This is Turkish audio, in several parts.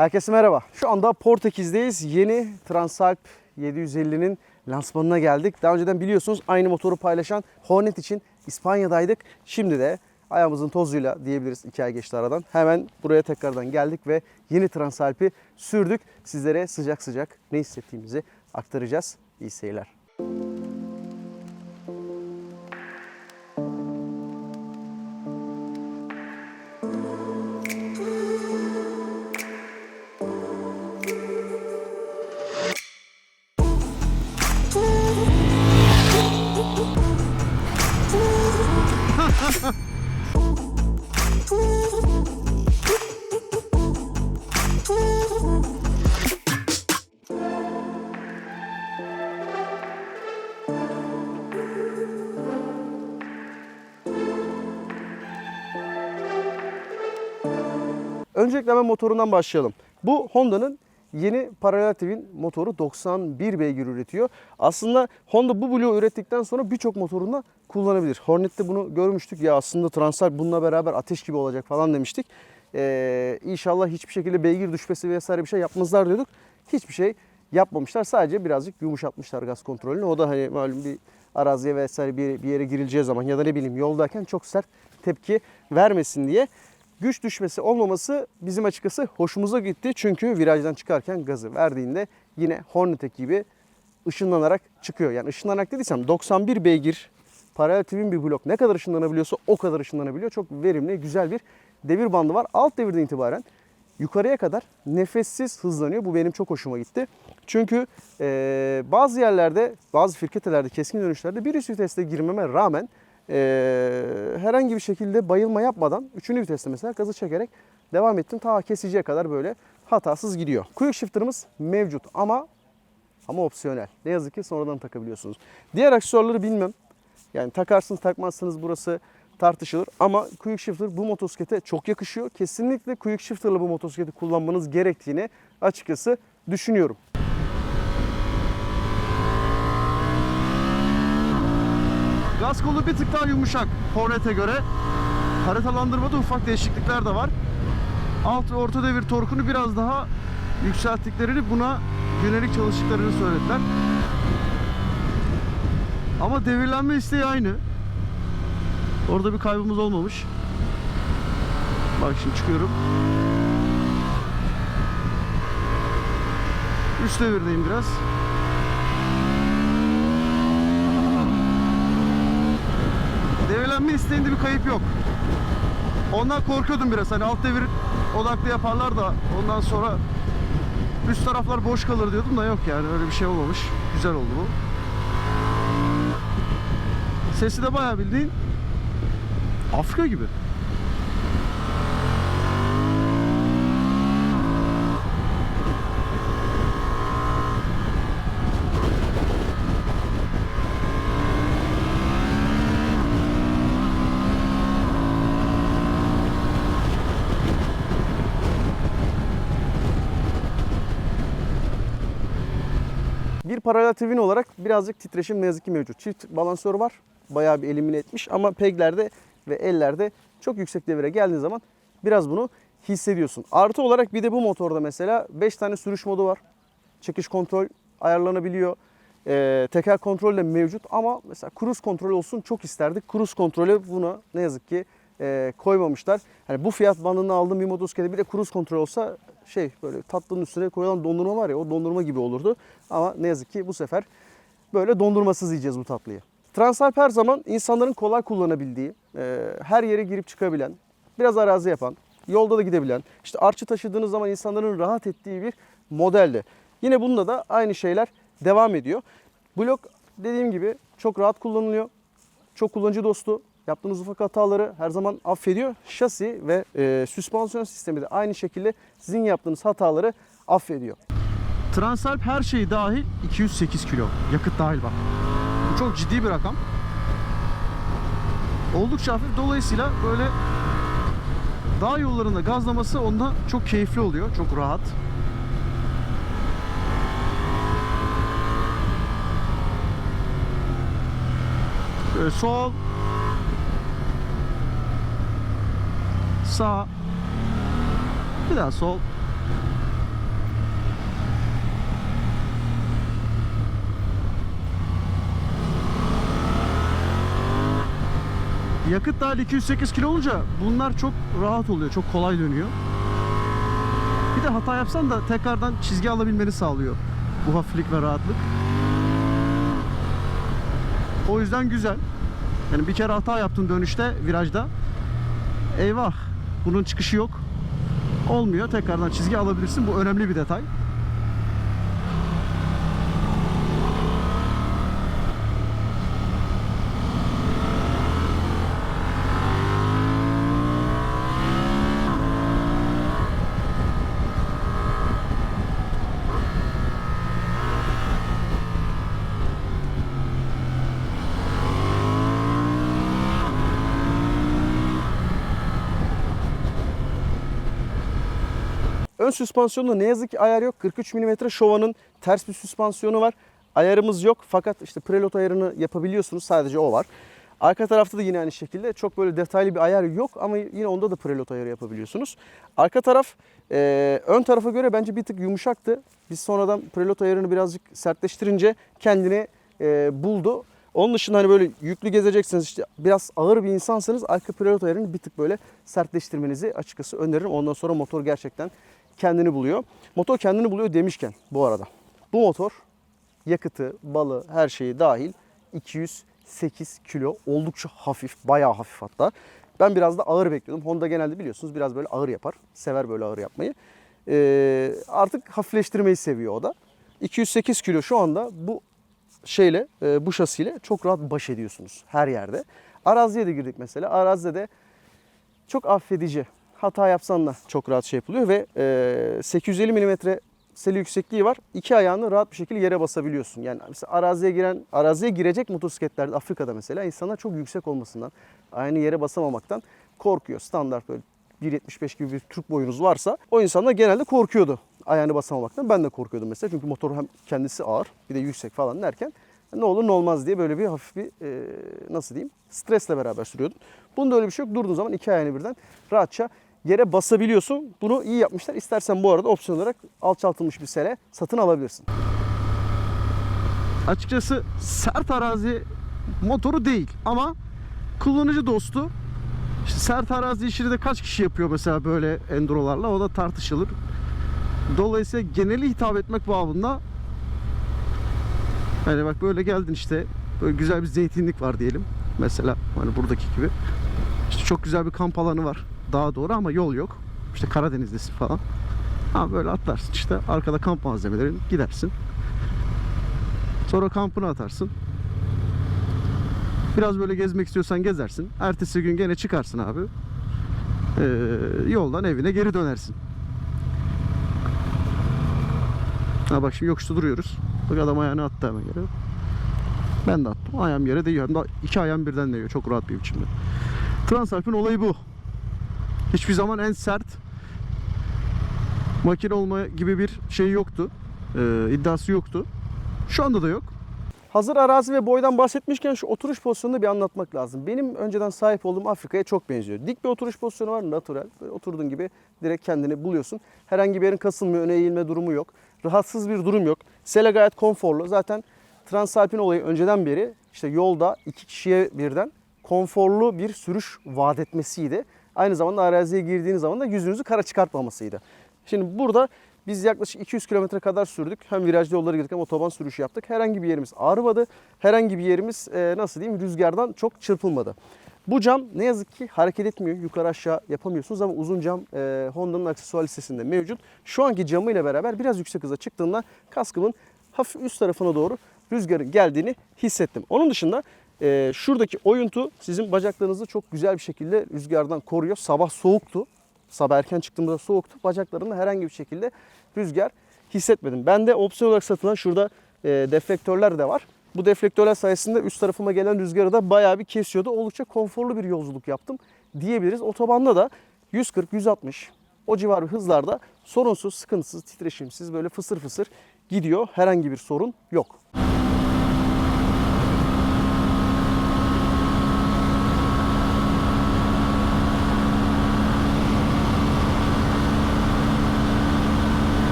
Herkese merhaba. Şu anda Portekiz'deyiz. Yeni Transalp 750'nin lansmanına geldik. Daha önceden biliyorsunuz aynı motoru paylaşan Hornet için İspanya'daydık. Şimdi de ayağımızın tozuyla diyebiliriz iki ay geçti aradan. Hemen buraya tekrardan geldik ve yeni Transalp'i sürdük. Sizlere sıcak sıcak ne hissettiğimizi aktaracağız. İyi seyirler. Öncelikle hemen motorundan başlayalım. Bu Honda'nın yeni paralel twin motoru 91 beygir üretiyor. Aslında Honda bu bloğu ürettikten sonra birçok motorunda kullanabilir. Hornet'te bunu görmüştük ya aslında Transalp bununla beraber ateş gibi olacak falan demiştik. Ee, inşallah hiçbir şekilde beygir düşmesi vesaire bir şey yapmazlar diyorduk. Hiçbir şey yapmamışlar. Sadece birazcık yumuşatmışlar gaz kontrolünü. O da hani malum bir araziye vesaire bir, bir yere girileceği zaman ya da ne bileyim yoldayken çok sert tepki vermesin diye güç düşmesi olmaması bizim açıkçası hoşumuza gitti. Çünkü virajdan çıkarken gazı verdiğinde yine Hornet gibi ışınlanarak çıkıyor. Yani ışınlanarak dediysem 91 beygir paralel twin bir blok ne kadar ışınlanabiliyorsa o kadar ışınlanabiliyor. Çok verimli, güzel bir devir bandı var. Alt devirden itibaren yukarıya kadar nefessiz hızlanıyor. Bu benim çok hoşuma gitti. Çünkü eee, bazı yerlerde, bazı firketelerde, keskin dönüşlerde bir üst viteste girmeme rağmen eee, herhangi bir şekilde bayılma yapmadan 3. viteste mesela gazı çekerek devam ettim. Ta kesiciye kadar böyle hatasız gidiyor. Quick shifter'ımız mevcut ama ama opsiyonel. Ne yazık ki sonradan takabiliyorsunuz. Diğer aksesuarları bilmem. Yani takarsınız takmazsınız burası tartışılır. Ama Quick Shifter bu motosiklete çok yakışıyor. Kesinlikle Quick Shifter'la bu motosikleti kullanmanız gerektiğini açıkçası düşünüyorum. Gaz kolu bir tık daha yumuşak Hornet'e göre. Haritalandırmada ufak değişiklikler de var. Alt ve orta devir torkunu biraz daha yükselttiklerini buna yönelik çalıştıklarını söylediler. Ama devirlenme isteği aynı. Orada bir kaybımız olmamış. Bak şimdi çıkıyorum. Üst devirdeyim biraz. İsteğinde bir kayıp yok. Ondan korkuyordum biraz. Hani alt devir odaklı yaparlar da ondan sonra üst taraflar boş kalır diyordum da yok yani öyle bir şey olmamış. Güzel oldu bu. Sesi de bayağı bildiğin Afrika gibi. Paralel twin olarak birazcık titreşim ne yazık ki mevcut. Çift balansör var. Bayağı bir elimine etmiş ama peglerde ve ellerde çok yüksek devire geldiği zaman biraz bunu hissediyorsun. Artı olarak bir de bu motorda mesela 5 tane sürüş modu var. Çekiş kontrol ayarlanabiliyor. Ee, teker kontrol de mevcut ama mesela cruise kontrol olsun çok isterdik. Cruise kontrolü buna ne yazık ki e, koymamışlar. Hani bu fiyat bandında aldığım bir motosiklete bir de cruise kontrol olsa şey böyle tatlının üstüne koyulan dondurma var ya o dondurma gibi olurdu. Ama ne yazık ki bu sefer böyle dondurmasız yiyeceğiz bu tatlıyı. Transalp her zaman insanların kolay kullanabildiği, e, her yere girip çıkabilen, biraz arazi yapan, yolda da gidebilen, işte artçı taşıdığınız zaman insanların rahat ettiği bir modeldi. Yine bunda da aynı şeyler devam ediyor. Blok dediğim gibi çok rahat kullanılıyor. Çok kullanıcı dostu. Yaptığınız ufak hataları her zaman affediyor. Şasi ve e, süspansiyon sistemi de aynı şekilde sizin yaptığınız hataları affediyor. Transalp her şey dahil 208 kilo. Yakıt dahil bak. Bu çok ciddi bir rakam. Oldukça hafif. Dolayısıyla böyle dağ yollarında gazlaması onda çok keyifli oluyor. Çok rahat. Böyle sol sağ. Bir daha sol. Yakıt dahil 208 kilo olunca bunlar çok rahat oluyor. Çok kolay dönüyor. Bir de hata yapsan da tekrardan çizgi alabilmeni sağlıyor. Bu hafiflik ve rahatlık. O yüzden güzel. Yani bir kere hata yaptın dönüşte virajda. Eyvah bunun çıkışı yok. Olmuyor. Tekrardan çizgi alabilirsin. Bu önemli bir detay. Ön süspansiyonda ne yazık ki ayar yok. 43 mm Showa'nın ters bir süspansiyonu var. Ayarımız yok fakat işte preload ayarını yapabiliyorsunuz. Sadece o var. Arka tarafta da yine aynı şekilde çok böyle detaylı bir ayar yok ama yine onda da preload ayarı yapabiliyorsunuz. Arka taraf e, ön tarafa göre bence bir tık yumuşaktı. Biz sonradan preload ayarını birazcık sertleştirince kendini e, buldu. Onun dışında hani böyle yüklü gezeceksiniz işte biraz ağır bir insansanız arka preload ayarını bir tık böyle sertleştirmenizi açıkçası öneririm. Ondan sonra motor gerçekten kendini buluyor. Motor kendini buluyor demişken bu arada. Bu motor yakıtı, balı, her şeyi dahil 208 kilo. Oldukça hafif, bayağı hafif hatta. Ben biraz da ağır bekliyordum. Honda genelde biliyorsunuz biraz böyle ağır yapar. Sever böyle ağır yapmayı. Ee, artık hafifleştirmeyi seviyor o da. 208 kilo şu anda bu şeyle, e, bu şasiyle çok rahat baş ediyorsunuz her yerde. Araziye de girdik mesela. Arazide de çok affedici. Hata yapsan da çok rahat şey yapılıyor ve e, 850 mm seli yüksekliği var. İki ayağını rahat bir şekilde yere basabiliyorsun. Yani mesela araziye giren, araziye girecek motosikletlerde Afrika'da mesela insanlar çok yüksek olmasından, aynı yere basamamaktan korkuyor. Standart böyle 1.75 gibi bir Türk boyunuz varsa o insanlar genelde korkuyordu ayağını basamamaktan. Ben de korkuyordum mesela çünkü motor hem kendisi ağır bir de yüksek falan derken ne olur ne olmaz diye böyle bir hafif bir e, nasıl diyeyim stresle beraber sürüyordum. Bunda öyle bir şey yok. Durduğun zaman iki ayağını birden rahatça yere basabiliyorsun. Bunu iyi yapmışlar. İstersen bu arada opsiyon olarak alçaltılmış bir sele satın alabilirsin. Açıkçası sert arazi motoru değil ama kullanıcı dostu. İşte sert arazi işini de kaç kişi yapıyor mesela böyle endurolarla o da tartışılır. Dolayısıyla geneli hitap etmek babında hani bak böyle geldin işte böyle güzel bir zeytinlik var diyelim. Mesela hani buradaki gibi. İşte çok güzel bir kamp alanı var. Daha doğru ama yol yok. İşte Karadeniz'desin falan. Ha böyle atlarsın işte arkada kamp malzemelerin gidersin. Sonra kampını atarsın. Biraz böyle gezmek istiyorsan gezersin. Ertesi gün gene çıkarsın abi. Ee, yoldan evine geri dönersin. Ha bak şimdi yokuşta duruyoruz. Bak adam ayağını attı hemen yere. Ben de attım. Ayağım yere değiyor. Hem de iki ayağım birden değiyor. Çok rahat bir biçimde. Transalp'in olayı bu. Hiçbir zaman en sert makine olma gibi bir şey yoktu. Ee, iddiası yoktu. Şu anda da yok. Hazır arazi ve boydan bahsetmişken şu oturuş pozisyonunu bir anlatmak lazım. Benim önceden sahip olduğum Afrika'ya çok benziyor. Dik bir oturuş pozisyonu var, natural. Böyle oturduğun gibi direkt kendini buluyorsun. Herhangi bir yerin kasılmıyor, öne eğilme durumu yok. Rahatsız bir durum yok. Sele gayet konforlu. Zaten Transalp'in olayı önceden beri işte yolda iki kişiye birden konforlu bir sürüş vaat etmesiydi. Aynı zamanda araziye girdiğiniz zaman da yüzünüzü kara çıkartmamasıydı. Şimdi burada biz yaklaşık 200 kilometre kadar sürdük. Hem virajlı yollara girdik hem otoban sürüşü yaptık. Herhangi bir yerimiz ağrımadı. Herhangi bir yerimiz e, nasıl diyeyim rüzgardan çok çırpılmadı. Bu cam ne yazık ki hareket etmiyor. Yukarı aşağı yapamıyorsunuz ama uzun cam e, Honda'nın aksesuar listesinde mevcut. Şu anki camıyla beraber biraz yüksek hıza çıktığında kaskımın hafif üst tarafına doğru rüzgarın geldiğini hissettim. Onun dışında e, şuradaki oyuntu sizin bacaklarınızı çok güzel bir şekilde rüzgardan koruyor. Sabah soğuktu. Sabah erken çıktığımda soğuktu. Bacaklarımda herhangi bir şekilde rüzgar hissetmedim. Ben de opsiyon olarak satılan şurada e, deflektörler de var. Bu deflektörler sayesinde üst tarafıma gelen rüzgarı da bayağı bir kesiyordu. Oldukça konforlu bir yolculuk yaptım diyebiliriz. Otobanda da 140-160 o civar bir hızlarda sorunsuz, sıkıntısız, titreşimsiz böyle fısır fısır gidiyor. Herhangi bir sorun yok.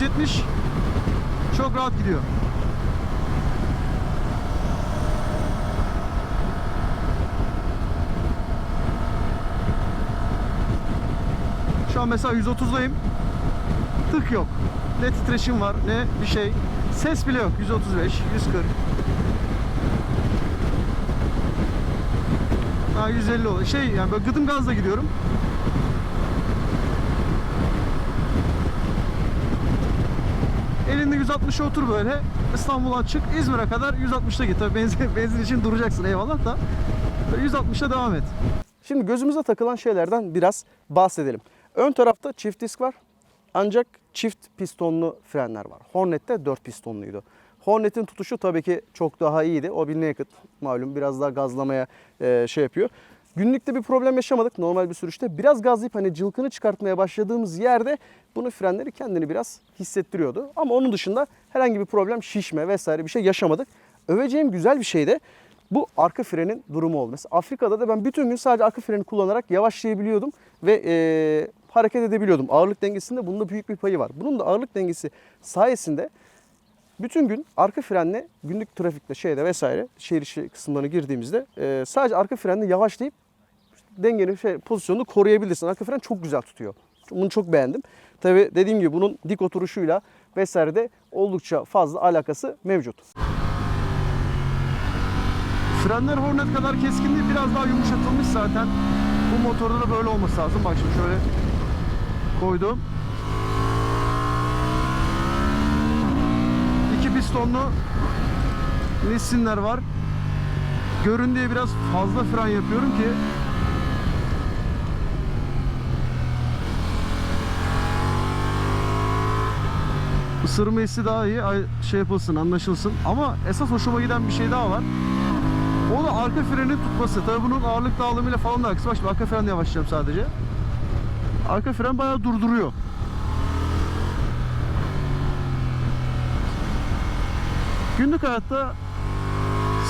160-170 çok rahat gidiyor. Şu an mesela 130'dayım. Tık yok. Ne titreşim var ne bir şey. Ses bile yok. 135, 140. Ha 150 oluyor. Şey yani böyle gıdım gazla gidiyorum. Elinde 160'a otur böyle. İstanbul'a çık. İzmir'e kadar 160'ta git. Tabii benzin, benzin için duracaksın eyvallah da. Böyle 160'a devam et. Şimdi gözümüze takılan şeylerden biraz bahsedelim. Ön tarafta çift disk var. Ancak çift pistonlu frenler var. Hornet'te 4 pistonluydu. Hornet'in tutuşu tabii ki çok daha iyiydi. O bir naked malum biraz daha gazlamaya e, şey yapıyor. Günlükte bir problem yaşamadık normal bir sürüşte. Biraz gazlayıp hani cılkını çıkartmaya başladığımız yerde bunu frenleri kendini biraz hissettiriyordu. Ama onun dışında herhangi bir problem şişme vesaire bir şey yaşamadık. Öveceğim güzel bir şey de bu arka frenin durumu oldu. Mesela Afrika'da da ben bütün gün sadece arka freni kullanarak yavaşlayabiliyordum ve e, hareket edebiliyordum. Ağırlık dengesinde bunun da büyük bir payı var. Bunun da ağırlık dengesi sayesinde bütün gün arka frenle günlük trafikte şeyde vesaire şehir içi kısımlarına girdiğimizde e, sadece arka frenle yavaşlayıp dengenin şey, pozisyonunu koruyabilirsin. Arka fren çok güzel tutuyor. Bunu çok beğendim. Tabi dediğim gibi bunun dik oturuşuyla vesaire de oldukça fazla alakası mevcut. Frenler Hornet kadar keskin değil, biraz daha yumuşatılmış zaten. Bu motorda da böyle olması lazım. Bak şimdi şöyle koydum. İki pistonlu Nissin'ler var. Göründüğü biraz fazla fren yapıyorum ki ısırma hissi daha iyi. Şey yapılsın anlaşılsın. Ama esas hoşuma giden bir şey daha var. O da arka freni tutması. Tabi bunun ağırlık dağılımıyla falan da alakası var. Arka frenle yavaşlayacağım sadece. Arka fren bayağı durduruyor günlük hayatta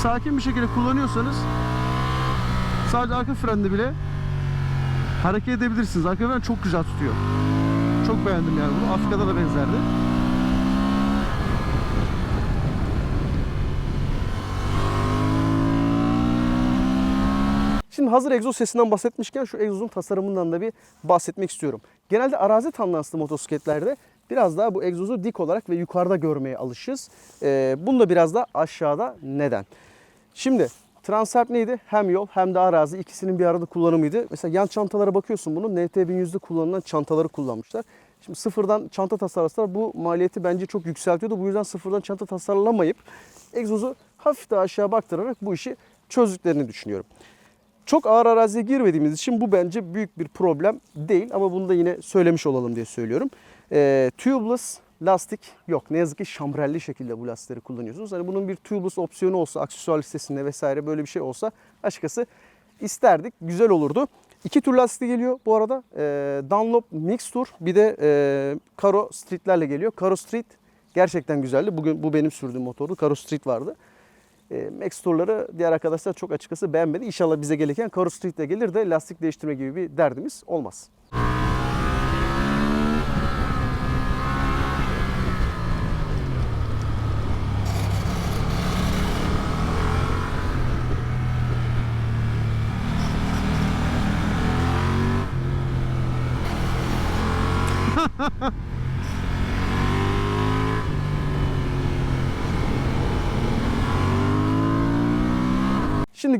sakin bir şekilde kullanıyorsanız sadece arka frende bile hareket edebilirsiniz. Arka fren çok güzel tutuyor. Çok beğendim yani bunu. Afrika'da da benzerdi. Şimdi hazır egzoz sesinden bahsetmişken şu egzozun tasarımından da bir bahsetmek istiyorum. Genelde arazi tandanslı motosikletlerde biraz daha bu egzozu dik olarak ve yukarıda görmeye alışız. Ee, bunu da biraz da aşağıda neden? Şimdi Transalp neydi? Hem yol hem de arazi ikisinin bir arada kullanımıydı. Mesela yan çantalara bakıyorsun bunun NT1100'de kullanılan çantaları kullanmışlar. Şimdi sıfırdan çanta tasarlasalar bu maliyeti bence çok yükseltiyordu. Bu yüzden sıfırdan çanta tasarlamayıp egzozu hafif daha aşağı baktırarak bu işi çözdüklerini düşünüyorum. Çok ağır araziye girmediğimiz için bu bence büyük bir problem değil ama bunu da yine söylemiş olalım diye söylüyorum. Ee, tubeless lastik yok. Ne yazık ki şambrelli şekilde bu lastikleri kullanıyorsunuz. Hani bunun bir tubeless opsiyonu olsa, aksesuar listesinde vesaire böyle bir şey olsa açıkçası isterdik. Güzel olurdu. İki tür lastik geliyor bu arada. Ee, Dunlop Mixture bir de e, Caro Street'lerle geliyor. Caro Street gerçekten güzeldi. Bugün bu benim sürdüğüm motordu. Caro Street vardı. E, Max Tour'ları diğer arkadaşlar çok açıkçası beğenmedi. İnşallah bize gelirken Caro Street'e gelir de lastik değiştirme gibi bir derdimiz olmaz.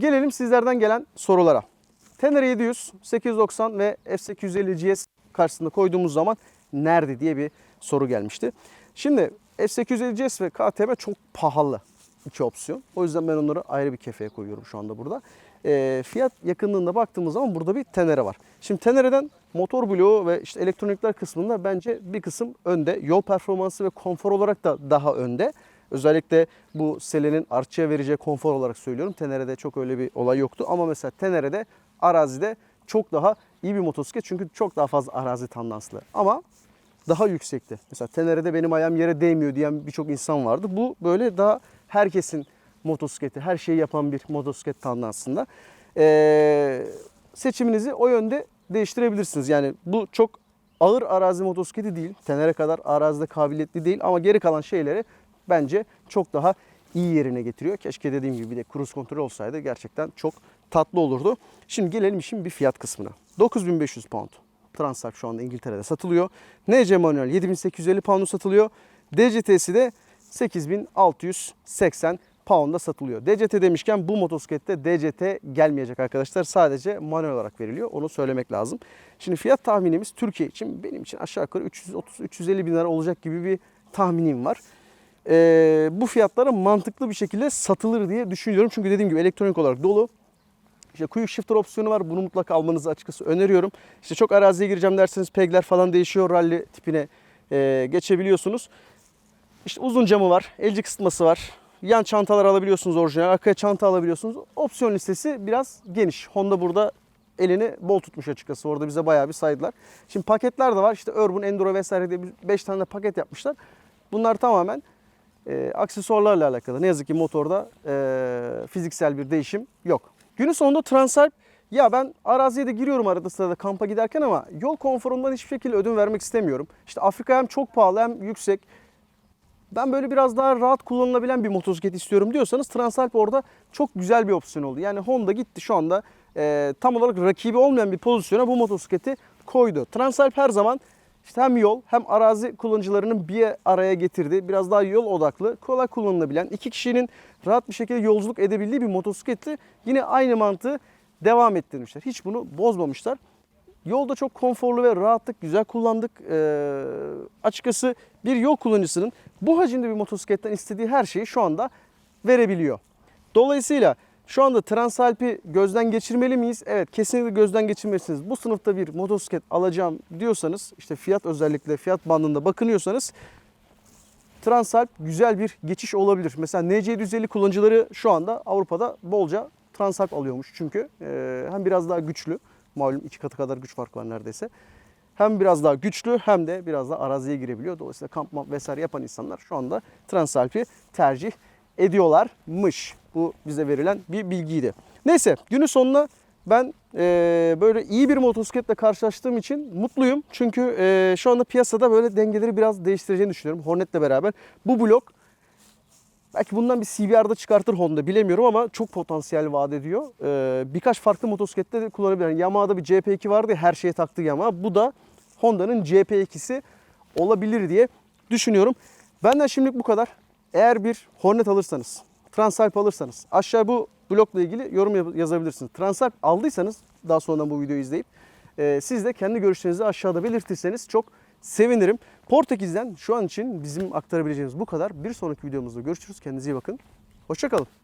Gelelim sizlerden gelen sorulara. Tenere 700, 890 ve F850 GS karşısında koyduğumuz zaman nerede diye bir soru gelmişti. Şimdi F850 GS ve KTM çok pahalı iki opsiyon. O yüzden ben onları ayrı bir kefeye koyuyorum şu anda burada. E, fiyat yakınlığında baktığımız zaman burada bir Tenere var. Şimdi Tenere'den motor bloğu ve işte elektronikler kısmında bence bir kısım önde. Yol performansı ve konfor olarak da daha önde. Özellikle bu Sele'nin artçıya vereceği konfor olarak söylüyorum. Tenere'de çok öyle bir olay yoktu. Ama mesela Tenere'de arazide çok daha iyi bir motosiklet. Çünkü çok daha fazla arazi tandanslı. Ama daha yüksekti. Mesela Tenere'de benim ayağım yere değmiyor diyen birçok insan vardı. Bu böyle daha herkesin motosikleti, her şeyi yapan bir motosiklet tandansında. Ee, seçiminizi o yönde değiştirebilirsiniz. Yani bu çok ağır arazi motosikleti değil. Tenere kadar arazide kabiliyetli değil ama geri kalan şeyleri bence çok daha iyi yerine getiriyor. Keşke dediğim gibi bir de cruise kontrol olsaydı gerçekten çok tatlı olurdu. Şimdi gelelim işin bir fiyat kısmına. 9500 pound. Transalp şu anda İngiltere'de satılıyor. NC manuel 7850 pound'a satılıyor. DCT'si de 8680 pound'a satılıyor. DCT demişken bu motosiklette DCT gelmeyecek arkadaşlar. Sadece manuel olarak veriliyor. Onu söylemek lazım. Şimdi fiyat tahminimiz Türkiye için benim için aşağı yukarı 330-350 bin lira olacak gibi bir tahminim var. Ee, bu fiyatlara mantıklı bir şekilde satılır diye düşünüyorum. Çünkü dediğim gibi elektronik olarak dolu. İşte quick shifter opsiyonu var. Bunu mutlaka almanızı açıkçası öneriyorum. İşte çok araziye gireceğim derseniz pegler falan değişiyor. Rally tipine e, geçebiliyorsunuz. İşte uzun camı var. Elci kısıtması var. Yan çantalar alabiliyorsunuz orijinal. Arkaya çanta alabiliyorsunuz. Opsiyon listesi biraz geniş. Honda burada elini bol tutmuş açıkçası. Orada bize bayağı bir saydılar. Şimdi paketler de var. İşte Urban, Enduro vesaire diye 5 tane de paket yapmışlar. Bunlar tamamen e, aksesuarlarla alakalı. Ne yazık ki motorda e, fiziksel bir değişim yok. Günün sonunda Transalp ya ben araziye de giriyorum arada sırada kampa giderken ama yol konforundan hiçbir şekilde ödün vermek istemiyorum. İşte Afrika hem çok pahalı hem yüksek. Ben böyle biraz daha rahat kullanılabilen bir motosiklet istiyorum diyorsanız Transalp orada çok güzel bir opsiyon oldu. Yani Honda gitti şu anda e, tam olarak rakibi olmayan bir pozisyona bu motosikleti koydu. Transalp her zaman işte hem yol hem arazi kullanıcılarının bir araya getirdiği biraz daha yol odaklı, kolay kullanılabilen, iki kişinin rahat bir şekilde yolculuk edebildiği bir motosikleti yine aynı mantığı devam ettirmişler. Hiç bunu bozmamışlar. Yolda çok konforlu ve rahatlık, güzel kullandık. Ee, açıkçası bir yol kullanıcısının bu hacimde bir motosikletten istediği her şeyi şu anda verebiliyor. Dolayısıyla şu anda Transalp'i gözden geçirmeli miyiz? Evet kesinlikle gözden geçirmelisiniz. Bu sınıfta bir motosiklet alacağım diyorsanız işte fiyat özellikle fiyat bandında bakınıyorsanız Transalp güzel bir geçiş olabilir. Mesela NC750 kullanıcıları şu anda Avrupa'da bolca Transalp alıyormuş çünkü e, hem biraz daha güçlü malum iki katı kadar güç fark var neredeyse. Hem biraz daha güçlü hem de biraz daha araziye girebiliyor. Dolayısıyla kamp vesaire yapan insanlar şu anda Transalp'i tercih ediyorlarmış. Bu bize verilen bir bilgiydi. Neyse günün sonuna ben e, böyle iyi bir motosikletle karşılaştığım için mutluyum. Çünkü e, şu anda piyasada böyle dengeleri biraz değiştireceğini düşünüyorum. Hornet'le beraber. Bu blok belki bundan bir CBR'da çıkartır Honda bilemiyorum ama çok potansiyel vaat ediyor. E, birkaç farklı motosiklette de kullanabilir. Yani Yamaha'da bir CP2 vardı ya her şeye taktığı Yamaha. Bu da Honda'nın CP2'si olabilir diye düşünüyorum. Benden şimdilik bu kadar. Eğer bir Hornet alırsanız, Transalp alırsanız aşağı bu blokla ilgili yorum yazabilirsiniz. Transalp aldıysanız daha sonradan bu videoyu izleyip e, siz de kendi görüşlerinizi aşağıda belirtirseniz çok sevinirim. Portekiz'den şu an için bizim aktarabileceğimiz bu kadar. Bir sonraki videomuzda görüşürüz. Kendinize iyi bakın. Hoşçakalın.